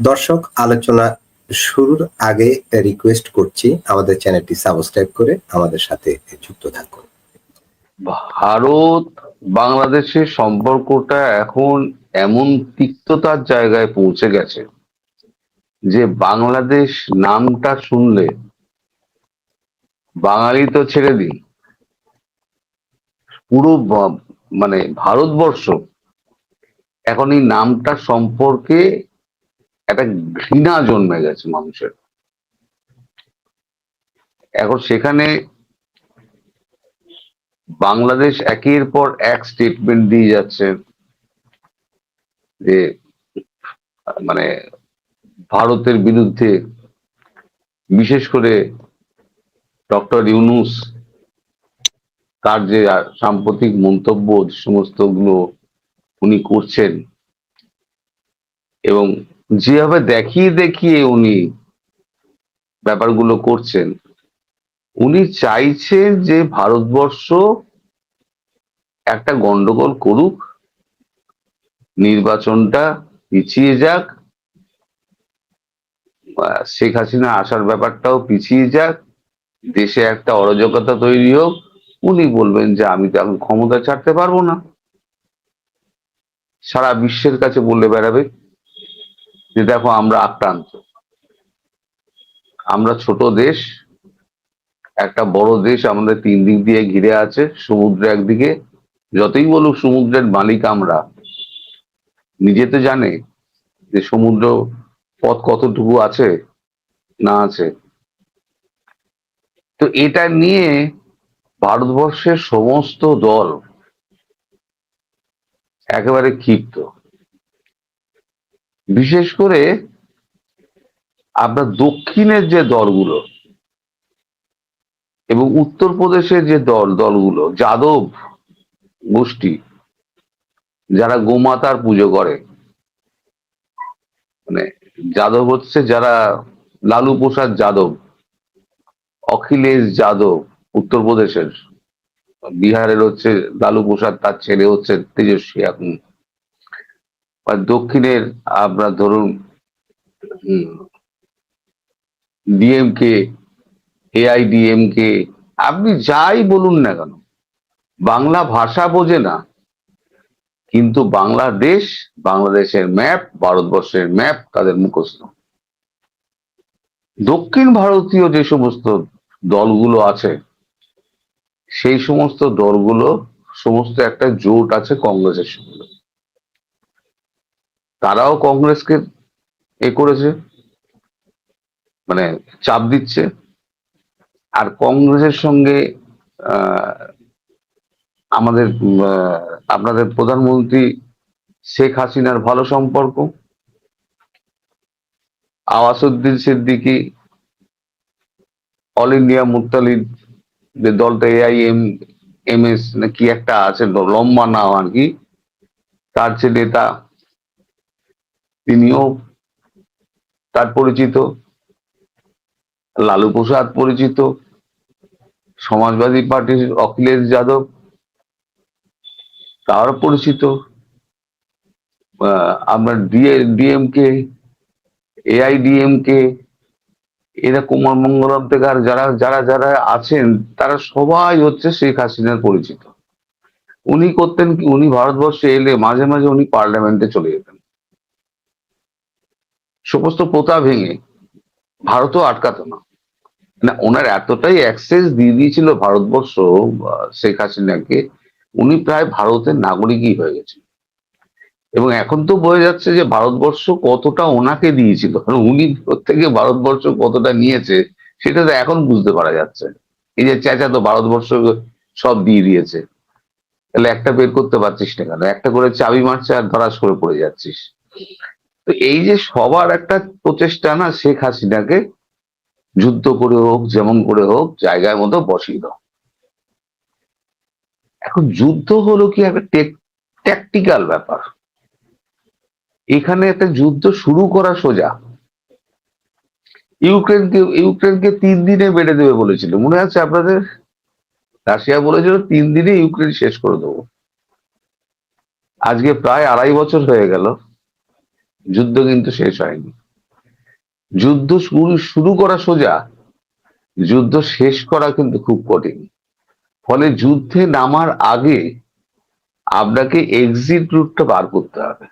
দর্শক, আলোচনা শুরুর আগে রিকোয়েস্ট করছি আমাদের চ্যানেলটি সাবস্ক্রাইব করে আমাদের সাথে যুক্ত থাকুন। ভারত, বাংলাদেশের সম্পর্কটা এখন এমন তিক্ততার জায়গায় পৌঁছে গেছে যে বাংলাদেশ নামটা শুনলে বাঙালি তো ছেড়ে দিন। পুরো মানে ভারতবর্ষ এখন এই নামটা সম্পর্কে একটা ঘৃণা জন্মে গেছে মানুষের। এখন সেখানে বাংলাদেশ একের পর এক স্টেটমেন্ট দিয়ে যাচ্ছে যে মানে ভারতের বিরুদ্ধে বিশেষ করে ডক্টর ইউনুস তার যে সাম্প্রতিক মন্তব্য সমস্তগুলো উনি করছেন এবং যেভাবে দেখিয়ে দেখিয়ে উনি ব্যাপারগুলো করছেন, উনি চাইছেন যে ভারতবর্ষ একটা গন্ডগোল করুক, নির্বাচনটা পিছিয়ে যাক শেখ হাসিনা আসার ব্যাপারটাও পিছিয়ে যাক, দেশে একটা অরাজকতা তৈরি হোক, উনি বলবেন যে আমি তো এখন ক্ষমতা ছাড়তে পারব না। সারা বিশ্বের কাছে বলে বেড়াবে যে দেখো আমরা আক্রান্ত। আমরা ছোট দেশ, একটা বড় দেশ আমাদের তিন দিক দিয়ে ঘিরে আছে, সমুদ্র একদিকে। যতই বলুক সমুদ্রের মালিক আমরা, নিজে তো জানে যে সমুদ্র পথ কতটুকু আছে না আছে। তো এটা নিয়ে ভারতবর্ষের সমস্ত দল একেবারে ক্ষিপ্ত। বিশেষ করে আপনার দক্ষিণের যে দলগুলো এবং উত্তরপ্রদেশের যে দল, দলগুলো, যাদব গোষ্ঠী, যারা গোমাতার পুজো করে মানে যাদব হচ্ছে যারা লালু প্রসাদ যাদব, অখিলেশ যাদব উত্তরপ্রদেশের, বিহারের হচ্ছে লালু প্রসাদ, তার ছেলে হচ্ছে তেজস্বী এখন। আর দক্ষিণের আপনার ধরুন ডিএমকে এআইডিএমকে আপনি যাই বলুন না কেন, বাংলা ভাষা বোঝে না, কিন্তু বাংলাদেশ, বাংলাদেশের ম্যাপ, ভারতবর্ষের ম্যাপ তাদের মুখস্থ। দক্ষিণ ভারতীয় যে সমস্ত দলগুলো আছে, সেই সমস্ত দলগুলো, সমস্ত একটা জোট আছে কংগ্রেসের সঙ্গে। তারাও কংগ্রেসকে এ করেছে মানে চাপ দিচ্ছে। আর কংগ্রেসের সঙ্গে আমাদের আপনাদের প্রধানমন্ত্রী শেখ হাসিনার ভালো সম্পর্ক। আওয়াসুদ্দিন সিদ্দিকী, অল ইন্ডিয়া মুতালিদ যে দলটা এআইএম এম এস না কি একটা আছে, লম্বা নাম আর কি, তার যে নেতা তিনিও তার পরিচিত, লালু প্রসাদ পরিচিত, সমাজবাদী পার্টির অখিলেশ যাদব তার পরিচিত আপনার ডিএ, ডিএমকে, এআইডিএমকে, এরা কুমার মঙ্গলম থেকে আর যারা যারা যারা আছেন, তারা সবাই হচ্ছে শেখ হাসিনার পরিচিত। উনি করতেন কি? উনি ভারতবর্ষে এলে মাঝে মাঝে উনি পার্লামেন্টে চলে যেতেন। সমস্ত প্রথা ভেঙে ভারতও আটকাতো না। না ওনার এতটাই অ্যাক্সেস দিয়ে দিয়েছিল ভারতবর্ষ শেখ হাসিনাকে, উনি প্রায় ভারতের নাগরিকই হয়ে গেছেন। এবং এখন তো বোঝা যাচ্ছে যে ভারতবর্ষ কতটা ওনাকে দিয়েছিল। উনি থেকে ভারতবর্ষ কতটা নিয়েছে, সেটা তো এখন বুঝতে পারা যাচ্ছে। এই যে চেঁচা তো ভারতবর্ষ সব দিয়ে দিয়েছে। তাহলে একটা বের করতে পারছিস না কেন? একটা করে চাবি মারছে আর ধরাস করে পড়ে যাচ্ছিস। তো এই যে সবার একটা প্রচেষ্টা না শেখ হাসিনাকে যুদ্ধ করে হোক, যেমন করে হোক জায়গায় মতো বসিয়ে দাও। এখন যুদ্ধ হলো কি একটা ট্যাকটিক্যাল ব্যাপার। এখানে একটা যুদ্ধ শুরু করা সোজা। ইউক্রেনকে ইউক্রেনকে তিন দিনে বেড়ে দেবে বলেছিল। মনে আছে আপনাদের? রাশিয়া বলেছিল, তিন দিনে ইউক্রেন শেষ করে দেবো। আজকে প্রায় আড়াই বছর হয়ে গেল। যুদ্ধ কিন্তু শেষ হয়নি। যুদ্ধ শুরু শুরু করা সোজা, যুদ্ধ শেষ করা কিন্তু খুব কঠিন। ফলে যুদ্ধে নামার আগে আপনাকে এক্সিট রুটটা বার করতে হবে।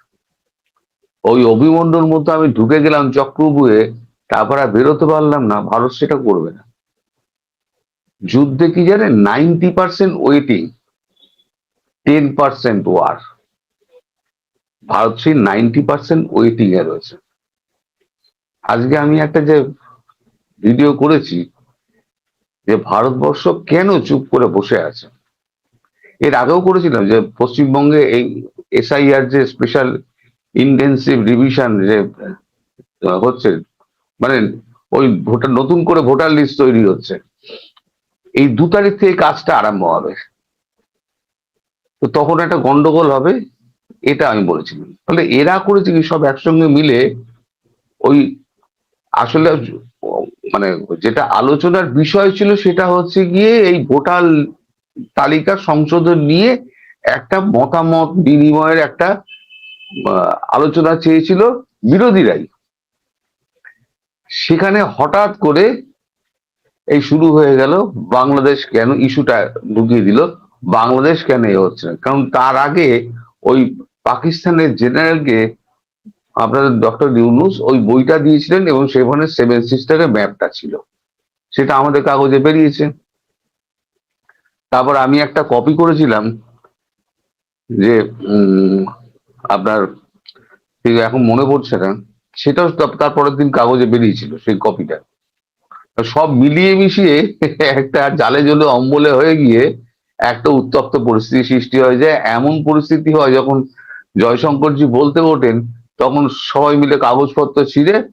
ওই অভিমন্ডল মতো আমি ঢুকে গেলাম চক্রবুয়ে, তারপর আর বেরোতে পারলাম না, ভারত সেটা করবে না। যুদ্ধে কি জানেন ninety percent waiting ten percent war Bharat সেই নাইনটি পার্সেন্ট ওয়েটিং এ রয়েছে। আজকে আমি একটা যে ভিডিও করেছি যে ভারতবর্ষ কেন চুপ করে বসে আছে? এর আগেও করেছিলাম যে পশ্চিমবঙ্গে এই এসআইআর যে স্পেশাল ইন্টেন্সিভ রিভিশন যে হচ্ছে মানে ওই ভোটার, নতুন করে ভোটার লিস্ট তৈরি হচ্ছে। এই দু তারিখ থেকে কাজটা আরম্ভ হবে। তো তখন একটা গন্ডগোল হবে। এটা আমি বলেছিলাম তাহলে এরা করেছে কি সব একসঙ্গে মিলে ওই আসলে মানে যেটা আলোচনার বিষয় ছিল সেটা হচ্ছে গিয়ে এই ভোটার তালিকা সংশোধন নিয়ে একটা মতামত বিনিময়ের একটা আলোচনা চেয়েছিল বিরোধীরাই। সেখানে হঠাৎ করে এই শুরু হয়ে গেল, বাংলাদেশ কেন ইস্যুটা ঢুকিয়ে দিল, বাংলাদেশ কেন এ হচ্ছে না? কারণ তার আগে ওই পাকিস্তানের জেনারেলকে আপনাদের ডক্টর ইউনুস ওই বইটা দিয়েছিলেন এবং সেখানে সেভেন সিস্টারের ম্যাপটা ছিল। সেটা আমাদের কাগজে বেরিয়েছে। তারপর আমি একটা কপি করেছিলাম যে আপনার এখন মনে পড়ছে না, সেটাও তারপরের দিন কাগজে বেরিয়েছিল সেই কপিটা সব মিলিয়ে মিশিয়ে একটা জালে জলে অম্বলে হয়ে গিয়ে একটা উত্তপ্ত পরিস্থিতি সৃষ্টি হয়ে যায় এমন পরিস্থিতি হয় যখন জয়শঙ্করজি বলতে ওঠেন, তখন সবাই মিলে কাগজপত্র ছিঁড়ে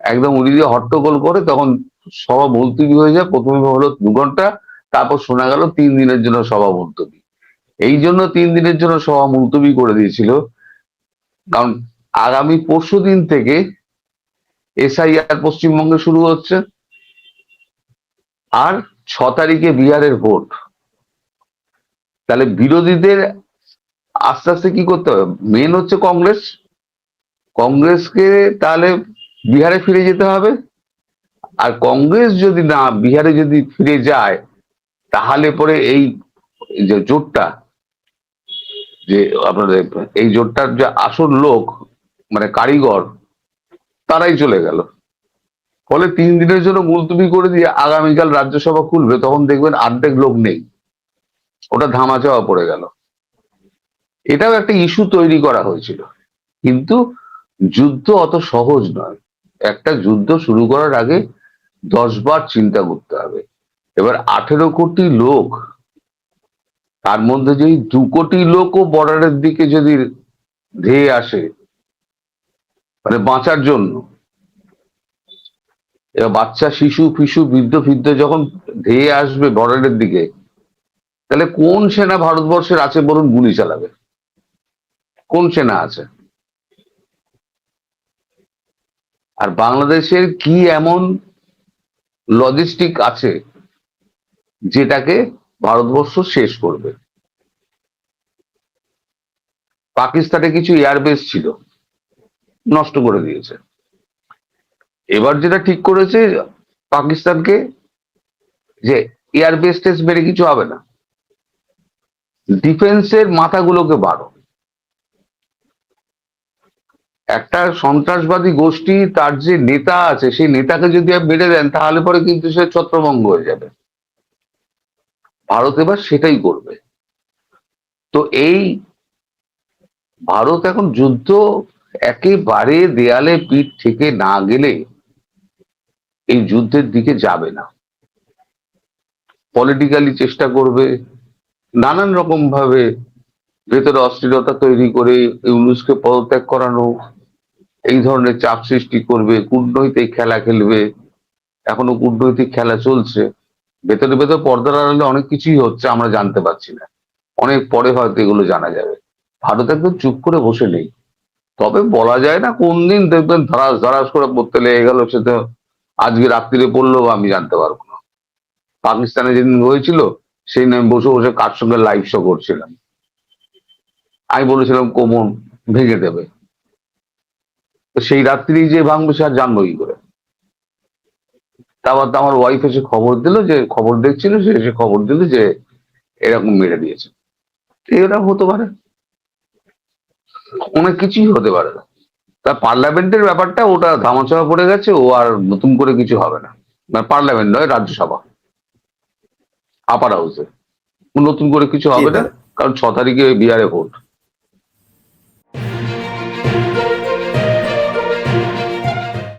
একদম উড়ি দিয়ে হট্টগোল করে তখন সভা মুলতবি হয়ে যায়। প্রথমে হলো দু ঘণ্টা, তারপর শোনা গেল তিন দিনের জন্য সভা মুলতবি। এই জন্য তিন দিনের জন্য সভা মুলতবি করে দিয়েছিল। কারণ আগামী পরশু দিন থেকে এসআইআর পশ্চিমবঙ্গে শুরু হচ্ছে। আর ছ তারিখে বিহারের ভোট। তাহলে বিরোধীদের আস্তে আস্তে কি করতে হবে? মেন হচ্ছে কংগ্রেস। কংগ্রেসকে তাহলে বিহারে ফিরে যেতে হবে। আর কংগ্রেস যদি না, বিহারে যদি ফিরে যায়, তাহলে পরে এই যে জোটটা, যে আপনাদের এই জোটটার যে আসল লোক মানে কারিগর, তারাই চলে গেল। ফলে তিন দিনের জন্য মুলতবি করে দিয়ে আগামীকাল রাজ্যসভা খুলবে, তখন দেখবেন অর্ধেক লোক নেই। ওটা ধামা চাওয়া পড়ে গেল। এটাও একটা ইস্যু তৈরি করা হয়েছিল। কিন্তু যুদ্ধ অত সহজ নয়। একটা যুদ্ধ শুরু করার আগে দশ বার চিন্তা করতে হবে। এবার আঠেরো কোটি লোক, তার মধ্যে যদি দু কোটি লোকও বর্ডারের দিকে যদি ধেয়ে আসে মানে বাঁচার জন্য এবার বাচ্চা, শিশু, ফিশু, বৃদ্ধ, ফিদ্ধ যখন ধেয়ে আসবে বর্ডারের দিকে, তাহলে কোন সেনা ভারতবর্ষের আছে বলুন গুলি চালাবে? কোন সেনা আছে? আর বাংলাদেশের কি এমন লজিস্টিক আছে যেটাকে ভারতবর্ষ শেষ করবে? পাকিস্তানে কিছু এয়ারবেস ছিল, নষ্ট করে দিয়েছে। এবার যেটা ঠিক করেছে পাকিস্তানকে যে এয়ারবেস টেস্ট মেরে কিছু হবে না। ডিফেন্সের মাথাগুলোকে বাড়ো। একটা সন্ত্রাসবাদী গোষ্ঠী, তার যে নেতা আছে, সেই নেতাকে যদি মেরে দেন, তাহলে পরে কিন্তু সে ছত্রভঙ্গ হয়ে যাবে। ভারত এবার সেটাই করবে। তো এই ভারত এখন যুদ্ধ একেবারে দেয়ালে পিঠ থেকে না গেলে এই যুদ্ধের দিকে যাবে না। পলিটিক্যালি চেষ্টা করবে, নানান রকম ভাবে ভেতরে অস্থিরতা তৈরি করে ইউনুসকে পদত্যাগ করানো এই ধরনের চাপ সৃষ্টি করবে, কূটনৈতিক খেলা খেলবে। এখনও কূটনৈতিক খেলা চলছে। ভেতরে ভেতরে পর্দার আড়ালে অনেক কিছুই হচ্ছে, আমরা জানতে পারছি না। অনেক পরে হয়তো এগুলো জানা যাবে। ভারত একদম চুপ করে বসে নেই। তবে বলা যায় না কোন দিন দেখবেন ধরাস ধরাস করে পড়তে লেগে গেল, সে তো আজকে রাত্রিরে পড়ল বা আমি জানতে পারব না। পাকিস্তানে যেদিন হয়েছিল, সেই আমি বসে বসে কার সঙ্গে লাইভ শো করছিলাম। আমি বলেছিলাম কোমর ভেঙে দেবে। সেই রাত্রি যে ভাঙবে সে আর জানব কি করে? তারপর তো আমার ওয়াইফ এসে খবর দিল যে খবর দেখছিল সে এসে খবর দিল যে এরকম মেরে দিয়েছে। এরা হতে পারে। অনেক কিছুই হতে পারে। তা পার্লামেন্টের ব্যাপারটা ওটা ধামাচাপা পড়ে গেছে ও আর নতুন করে কিছু হবে না। মানে পার্লামেন্ট নয় রাজ্যসভা। আপার হাউসে নতুন করে কিছু হবে না কারণ ছ তারিখে বিহারে ভোট।